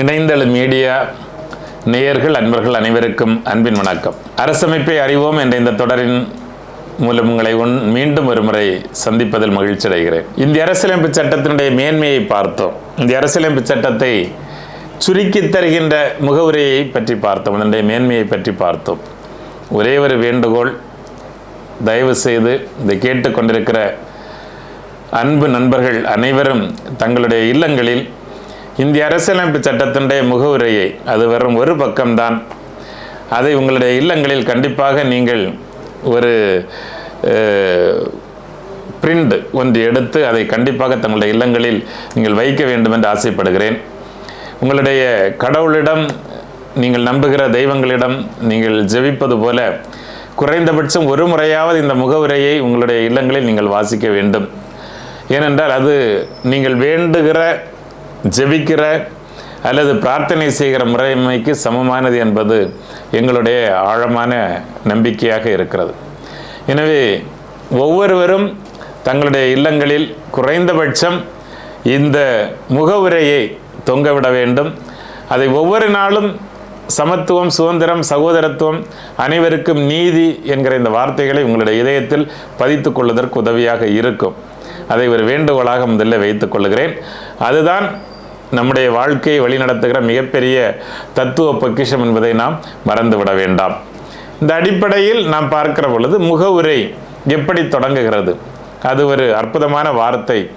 இணைந்தழு media நேயர்கள் அன்பர்கள் அனைவருக்கும் அன்பின் வணக்கம். அரசமைப்பை அறிவோம் என்ற இந்த தொடரின் மூலம் உங்களை உன் மீண்டும் ஒரு முறை சந்திப்பதில் மகிழ்ச்சி அடைகிறேன். இந்திய அரசியலமைப்பு சட்டத்தினுடைய மேன்மையை பார்த்தோம். இந்திய அரசியலமைப்பு சட்டத்தை சுருக்கி தருகின்ற முகவுரையை பற்றி பார்த்தோம். அதனுடைய மேன்மையை பற்றி பார்த்தோம். ஒரே ஒரு வேண்டுகோள் தயவு செய்து இதை கேட்டுக்கொண்டிருக்கிற அன்பு நண்பர்கள் அனைவரும் தங்களுடைய இல்லங்களில் இந்திய அரசியலமைப்பு சட்டத்தினுடைய முகவுரையை அது வெறும் ஒரு பக்கம்தான். அதை உங்களுடைய இல்லங்களில் கண்டிப்பாக நீங்கள் ஒரு பிரிண்ட் ஒன்று எடுத்து அதை கண்டிப்பாக தங்களுடைய இல்லங்களில் நீங்கள் வைக்க வேண்டும் என்று ஆசைப்படுகிறேன். உங்களுடைய கடவுளிடம் நீங்கள் நம்புகிற தெய்வங்களிடம் நீங்கள் ஜெபிப்பது போல குறைந்தபட்சம் ஒரு முறையாவது இந்த முகவுரையை உங்களுடைய இல்லங்களில் நீங்கள் வாசிக்க வேண்டும். ஏனென்றால் அது நீங்கள் வேண்டுகிற ஜெபிக்கிற அல்லது பிரார்த்தனை செய்கிற முறைமைக்கு சமமானது என்பது எங்களுடைய ஆழமான நம்பிக்கையாக இருக்கிறது. எனவே ஒவ்வொருவரும் தங்களுடைய இல்லங்களில் குறைந்தபட்சம் இந்த முகவுரையை தொங்கவிட வேண்டும். அதை ஒவ்வொரு நாளும் சமத்துவம் சுதந்திரம் சகோதரத்துவம் அனைவருக்கும் நீதி என்கிற இந்த வார்த்தைகளை உங்களுடைய இதயத்தில் பதித்து கொள்வதற்கு உதவியாக இருக்கும். அதை ஒரு வேண்டுகோளாக முதல்ல வைத்துக் கொள்கிறேன் அதுதான் நம்முடைய வாழ்க்கையை வழிநடத்துகிற மிகப்பெரிய தத்துவ பொக்கிஷம் என்பதை நாம் மறந்துவிட வேண்டாம். இந்த அடிப்படையில் நாம் பார்க்கிற பொழுது முகவுரை எப்படி தொடங்குகிறது? அது ஒரு அற்புதமான வார்த்தை.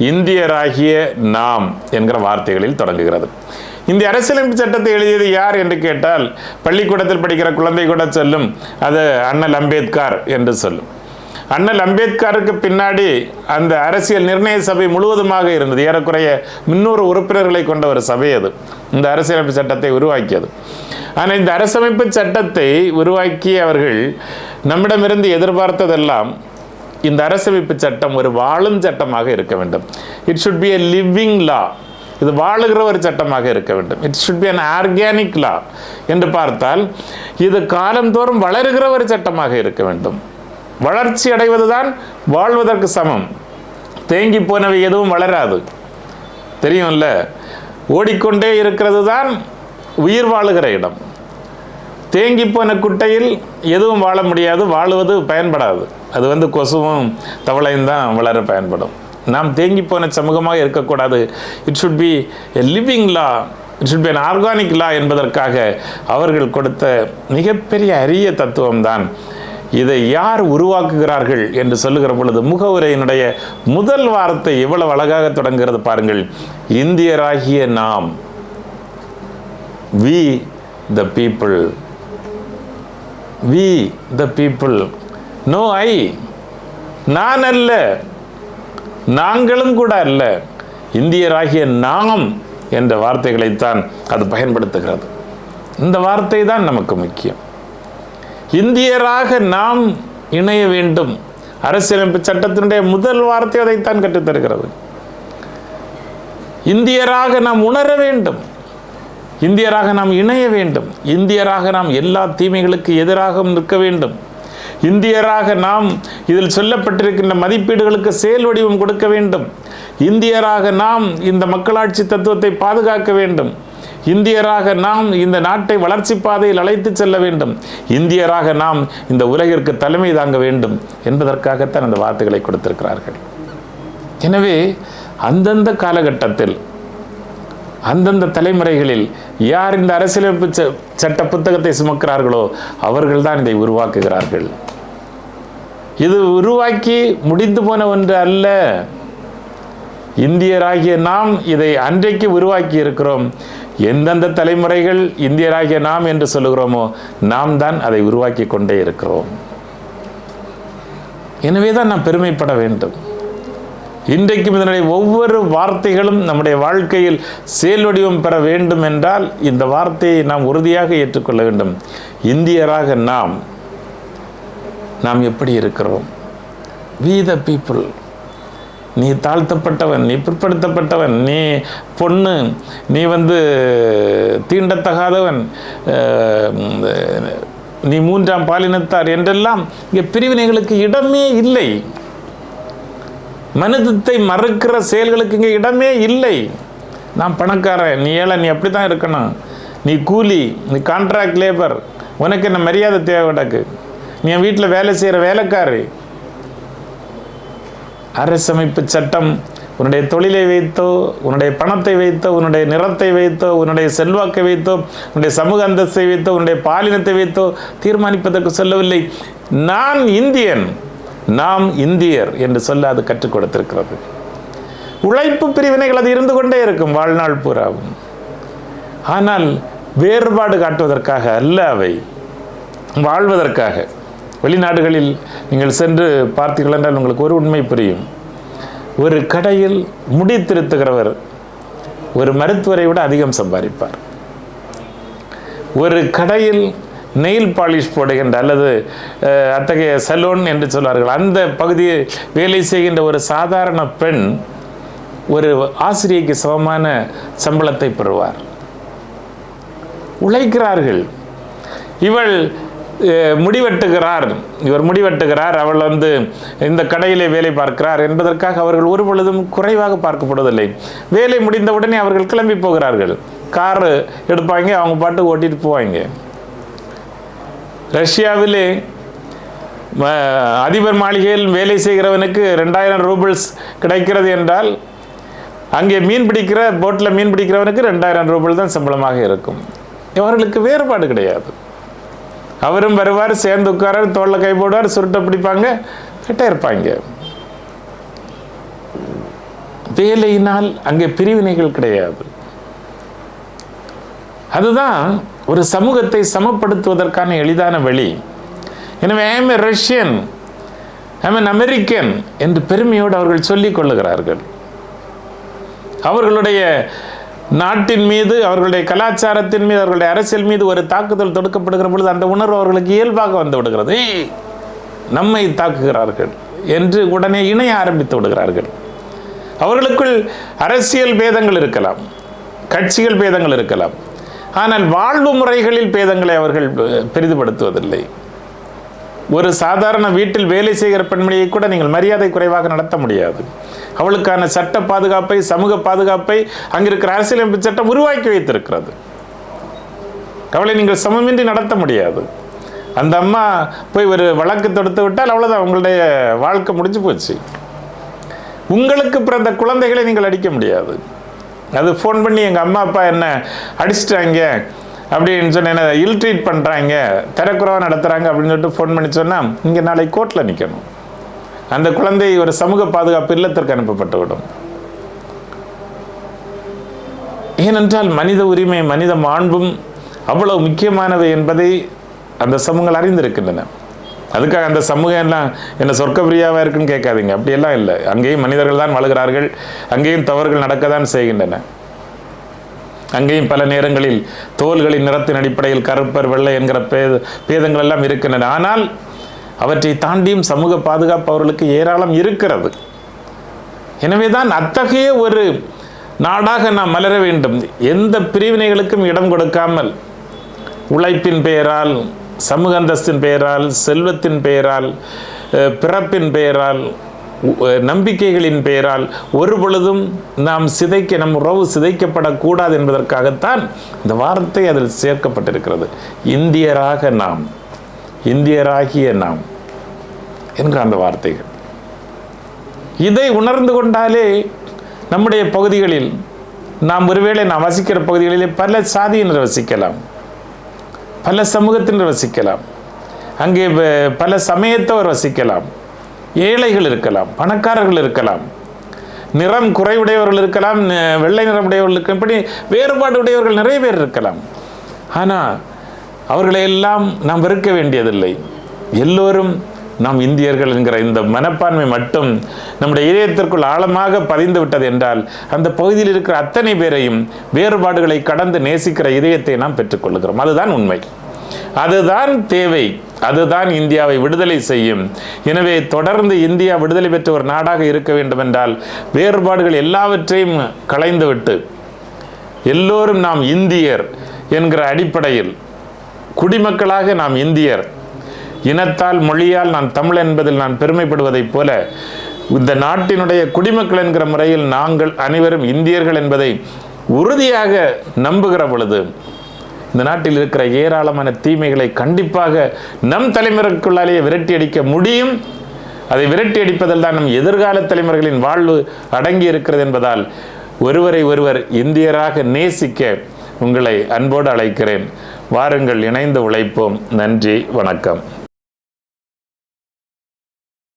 இந்தியராகிய நாம் என்கிற வார்த்தைகளில் தொடங்குகிறது. இந்திய அரசியலமைப்பு சட்டத்தை எழுதியது யார் என்று கேட்டால் பள்ளிக்கூடத்தில் படிக்கிற குழந்தை கூட சொல்லும் அது அண்ணல் அம்பேத்கர் என்று சொல்லும். அண்ணல் அம்பேத்கருக்கு பின்னாடி அந்த அரசியல் நிர்ணய சபை முழுவதுமாக இருந்தது. ஏறக்குறைய முன்னூறு உறுப்பினர்களை கொண்ட ஒரு சபை அது. இந்த அரசியலமைப்பு சட்டத்தை உருவாக்கியது. ஆனால் இந்த அரசமைப்பு சட்டத்தை உருவாக்கிய அவர்கள் நம்மிடமிருந்து எதிர்பார்த்ததெல்லாம் இந்த அரசமைப்பு சட்டம் ஒரு வாழும் சட்டமாக இருக்க வேண்டும். It should be a living law இது வாழுகிற ஒரு சட்டமாக இருக்க வேண்டும். It should be an organic law என்று பார்த்தால் இது காலந்தோறும் வளருகிற ஒரு சட்டமாக இருக்க வேண்டும். வளர்ச்சி அடைவதுதான் வாழ்வதற்கு சமம். தேங்கி போனவை எதுவும் வளராது. தெரியும்ல? ஓடிக்கொண்டே இருக்கிறது தான் உயிர் வாழுகிற இடம். தேங்கி போன குட்டையில் எதுவும் வாழ முடியாது வாழுவது பயன்படாது. அது வந்து கொசுவும் தவளையும் தான் வளர பயன்படும். நாம் தேங்கி போன சமூகமாக இருக்கக்கூடாது. It should be a living law it should be an organic law என்பதற்காக அவர்கள் கொடுத்த மிகப்பெரிய அரிய தத்துவம் தான் இதை யார் உருவாக்குகிறார்கள் என்று சொல்லுகிற பொழுது முகவுரையினுடைய முதல் வார்த்தை எவ்வளவு அழகாக தொடங்குகிறது பாருங்கள். இந்தியராகிய நாம் we the people we the people no I நான் அல்ல நாங்களும் கூட அல்ல. இந்தியராகிய நாம் என்ற வார்த்தைகளைத்தான் அது பயன்படுத்துகிறது. இந்த வார்த்தை தான் நமக்கு முக்கியம். இந்தியராக நாம் இணைய வேண்டும். அரசியலமைப்பு சட்டத்தினுடைய முதல் வார்த்தை அதைத்தான் கற்றுத்தருகிறது இந்தியராக நாம் உணர வேண்டும். இந்தியராக நாம் இணைய வேண்டும். இந்தியராக நாம் எல்லா தீமைகளுக்கு எதிராகவும் நிற்க வேண்டும். இந்தியராக நாம் இதில் சொல்லப்பட்டிருக்கின்ற மதிப்பீடுகளுக்கு செயல் வடிவம் கொடுக்க வேண்டும். இந்தியராக நாம் இந்த மக்களாட்சி தத்துவத்தை பாதுகாக்க வேண்டும். இந்தியராக நாம் இந்த நாட்டை வளர்ச்சி பாதையில் அழைத்து செல்ல வேண்டும். இந்தியராக நாம் இந்த உலகிற்கு தலைமை தாங்க வேண்டும் என்பதற்காகத்தான் அந்த வார்த்தைகளை கொடுத்திருக்கிறார்கள். எனவே அந்தந்த காலகட்டத்தில் அந்தந்த தலைமுறைகளில் யார் இந்த அரசியலமைப்பு சட்ட புத்தகத்தை சுமக்கிறார்களோ அவர்கள் தான் இதை உருவாக்குகிறார்கள். இது உருவாக்கி முடிந்து போன ஒன்று அல்ல. இந்தியராகிய நாம் இதை அன்றைக்கு உருவாக்கி இருக்கிறோம் எந்தெந்த தலைமுறைகள் இந்தியராகிய நாம் என்று சொல்லுகிறோமோ நாம் தான் அதை உருவாக்கி கொண்டே இருக்கிறோம். எனவே தான் நாம் பெருமைப்பட வேண்டும். இன்றைக்கும் இதனுடைய ஒவ்வொரு வார்த்தைகளும் நம்முடைய வாழ்க்கையில் செயல் வடிவம் பெற வேண்டும் என்றால் இந்த வார்த்தையை நாம் உறுதியாக ஏற்றுக்கொள்ள வேண்டும். இந்தியராக நாம் நாம் எப்படி இருக்கிறோம்? வி த பீப்புள் நீ தாழ்த்தப்பட்டவன் நீ பிற்படுத்தப்பட்டவன் நீ பொண்ணு நீ வந்து தீண்டத்தகாதவன் நீ மூன்றாம் பாலினத்தார் என்றெல்லாம் இங்கே பிரிவினைகளுக்கு இடமே இல்லை. மனிதத்தை மறுக்கிற செயல்களுக்கு இங்கே இடமே இல்லை. நான் பணக்காரன் நீ ஏழை நீ அப்படி தான் இருக்கணும். நீ கூலி நீ கான்ட்ராக்ட் லேபர் உனக்கு என்ன மரியாதை தேவை கிடக்கு நீ என் வீட்டில் வேலை செய்கிற வேலைக்காரி அரசமைப்பு சட்டம் உன்னுடைய தொழிலை வைத்தோ உன்னுடைய பணத்தை வைத்தோ உன்னுடைய நிறத்தை வைத்தோ உன்னுடைய செல்வாக்கை வைத்தோ உன்னுடைய சமூக அந்தஸ்தை வைத்தோ உன்னுடைய பாலினத்தை வைத்தோ தீர்மானிப்பதற்கு சொல்லவில்லை. நான் இந்தியன் நாம் இந்தியர் என்று சொல்ல அது கற்றுக் கொடுத்திருக்கிறது. உழைப்பு பிரிவினைகள் அது இருந்து கொண்டே இருக்கும் வாழ்நாள் பூராவும். ஆனால் வேறுபாடு காட்டுவதற்காக அல்ல அவை வாழ்வதற்காக. வெளிநாடுகளில் நீங்கள் சென்று பார்த்தீர்கள் என்றால் உங்களுக்கு ஒரு உண்மை புரியும். ஒரு கடையில் முடி திருத்துகிறவர் ஒரு மருத்துவரை விட அதிகம் சம்பாதிப்பார். ஒரு கடையில் நெயில் பாலிஷ் போடுகின்ற அல்லது அத்தகைய சலூன் என்று சொல்வார்கள். அந்த பகுதியை வேலை செய்கின்ற ஒரு சாதாரண பெண் ஒரு ஆசிரியைக்கு சமமான சம்பளத்தை பெறுவார். உழைக்கிறார்கள். இவள் முடிவெட்டுகிறார். இவர் முடிவெட்டுகிறார். அவள் வந்து இந்த கடையிலே வேலை பார்க்கிறார் என்பதற்காக அவர்கள் ஒரு பொழுதும் குறைவாக பார்க்கப்படுவதில்லை வேலை முடிந்தவுடனே அவர்கள் கிளம்பி போகிறார்கள். காரு எடுப்பாங்க அவங்க பாட்டு ஓட்டிட்டு போவாங்க. ரஷ்யாவிலே அதிபர் மாளிகையில் வேலை செய்கிறவனுக்கு ரெண்டாயிரம் ரூபிள்ஸ் கிடைக்கிறது என்றால் அங்கே மீன் பிடிக்கிற போட்டில் மீன் பிடிக்கிறவனுக்கு ரெண்டாயிரம் ரூபாய் தான் சம்பளமாக இருக்கும். இவர்களுக்கு வேறுபாடு கிடையாது. அவரும் வருவார் சேர்ந்து உட்காரார் தோளில் கை போடுவார் சுருட்டை பிடிப்பாங்க கிட்டே இருப்பாங்க. வேலையினால் அங்கே பிரிவினைகள் கிடையாது. அதுதான் ஒரு சமூகத்தை சமப்படுத்துவதற்கான எளிதான வழி. எனவே I'm a Russian I'm an American என்று பெருமையோடு அவர்கள் சொல்லிக் கொள்ளுகிறார்கள். அவர்களுடைய நாட்டின் மீது அவர்களுடைய கலாச்சாரத்தின் மீது அவர்களுடைய அரசியல் மீது ஒரு தாக்குதல் தொடுக்கப்படுகிற பொழுது அந்த உணர்வு அவர்களுக்கு இயல்பாக வந்து விடுகிறது. நம்மை தாக்குகிறார்கள் என்று உடனே இணைய ஆரம்பித்து விடுகிறார்கள். அவர்களுக்குள் அரசியல் பேதங்கள் இருக்கலாம் கட்சிகள் பேதங்கள் இருக்கலாம். ஆனால் வாழ்வு முறைகளில் பேதங்களை அவர்கள் பெரிதுபடுத்துவதில்லை. ஒரு சாதாரண வீட்டில் வேலை செய்கிற பெண்மணியை கூட நீங்கள் மரியாதை குறைவாக நடத்த முடியாது. அவளுக்கான சட்ட பாதுகாப்பை சமூக பாதுகாப்பை அங்கிருக்கிற அரசியலமைப்பு சட்டம் உருவாக்கி வைத்திருக்கிறது. அவளை நீங்கள் சமமின்றி நடத்த முடியாது. அந்த அம்மா போய் ஒரு வழக்கு தொடுத்து விட்டால் அவ்வளோதான் உங்களுடைய வாழ்க்கை முடிஞ்சு போச்சு. உங்களுக்கு பிறந்த குழந்தைகளை நீங்கள் அடிக்க முடியாது. அது ஃபோன் பண்ணி எங்கள் அம்மா அப்பா என்ன அடிச்சிட்டாங்க. அப்படின்னு சொன்ன என்ன இல் ட்ரீட் பண்ணுறாங்க தரக்குறவாக நடத்துகிறாங்க அப்படின்னு சொல்லிட்டு ஃபோன் பண்ணி சொன்னால் இங்கே நாளை கோர்ட்டில் நிற்கணும் அந்த குழந்தை ஒரு சமூக பாதுகாப்பு இல்லத்திற்கு அனுப்பப்பட்டுவிடும். ஏனென்றால் மனித உரிமை மனித மாண்பும் அவ்வளவு முக்கியமானவை என்பதை அந்த சமூகங்கள் அறிந்திருக்கின்றன. அதுக்காக அந்த சமூகம் எல்லாம் என்ன சொர்க்கப்பிரியாவாக இருக்குன்னு கேட்காதீங்க. அப்படியெல்லாம் இல்லை. அங்கேயும் மனிதர்கள் தான் வளர்கிறார்கள் அங்கேயும் தவறுகள் நடக்க தான் செய்கின்றன. அங்கேயும் பல நேரங்களில் தோள்களின் நிறத்தின் அடிப்படையில் கருப்பர் வெள்ளை என்கிற பேத பேதங்கள் எல்லாம் இருக்கின்றன. ஆனால் அவற்றை தாண்டியும் சமூக பாதுகாப்பு அவர்களுக்கு ஏராளம் இருக்கிறது. எனவே தான் அத்தகைய ஒரு நாடாக நாம் மலர வேண்டும். எந்த பிரிவினைகளுக்கும் இடம் கொடுக்காமல் உழைப்பின் பெயரால் சமூக அந்தஸ்தின் பெயரால் செல்வத்தின் பெயரால் பிறப்பின் பெயரால் நம்பிக்கைகளின் பெயரால் ஒரு பொழுதும் நாம் சிதைக்க நம் உறவு சிதைக்கப்படக்கூடாது என்பதற்காகத்தான் இந்த வார்த்தை அதில் சேர்க்கப்பட்டிருக்கிறது. இந்தியராக நாம் இந்தியராகிய நாம் என்கிற அந்த வார்த்தைகள். இதை உணர்ந்து கொண்டாலே நம்முடைய பகுதிகளில் நாம் ஒருவேளை நாம் வசிக்கிற பகுதிகளிலே பல சாதியினர் வசிக்கலாம் பல சமூகத்தினர் வசிக்கலாம் அங்கே பல சமயத்தவர் வசிக்கலாம் ஏழைகள் இருக்கலாம் பணக்காரர்கள் இருக்கலாம். நிறம் குறைவுடையவர்கள் இருக்கலாம் வெள்ளை நிறம் இருக்கலாம் இப்படி வேறுபாடு உடையவர்கள் நிறைய பேர் இருக்கலாம். ஆனால் அவர்களை எல்லாம் நாம் வெறுக்க வேண்டியதில்லை. எல்லோரும் நாம் இந்தியர்கள் என்கிற இந்த மனப்பான்மை மட்டும் நம்முடைய இதயத்திற்குள் ஆழமாக பதிந்து விட்டது என்றால் அந்த பகுதியில் இருக்கிற அத்தனை பேரையும் வேறுபாடுகளை கடந்து நேசிக்கிற இதயத்தை நாம் பெற்றுக்கொள்கிறோம் அதுதான் உண்மை. அதுதான் தேவை அதுதான் இந்தியாவை விடுதலை செய்யும். எனவே தொடர்ந்து இந்தியா விடுதலை பெற்ற ஒரு நாடாக இருக்க வேண்டும் என்றால் வேறுபாடுகள் எல்லாவற்றையும் களைந்துவிட்டு எல்லோரும் நாம் இந்தியர் என்கிற அடிப்படையில் குடிமக்களாக நாம் இந்தியர் இனத்தால் மொழியால் நான் தமிழ் என்பதில் நான் பெருமைப்படுவதைப் போல இந்த நாட்டினுடைய குடிமக்கள் என்கிற முறையில் நாங்கள் அனைவரும் இந்தியர்கள் என்பதை உறுதியாக நம்புகிற பொழுது இந்த நாட்டில் இருக்கிற ஏராளமான தீமைகளை கண்டிப்பாக நம் தலைமுறைக்குள்ளாலேயே விரட்டி அடிக்க முடியும். அதை விரட்டி அடிப்பதில் தான் நம் எதிர்கால தலைமுறைகளின் வாழ்வு அடங்கி இருக்கிறது என்பதால் ஒருவரை ஒருவர் இந்தியராக நேசிக்க உங்களை அன்போடு அழைக்கிறேன். வாருங்கள் இணைந்து உழைப்போம். நன்றி வணக்கம்.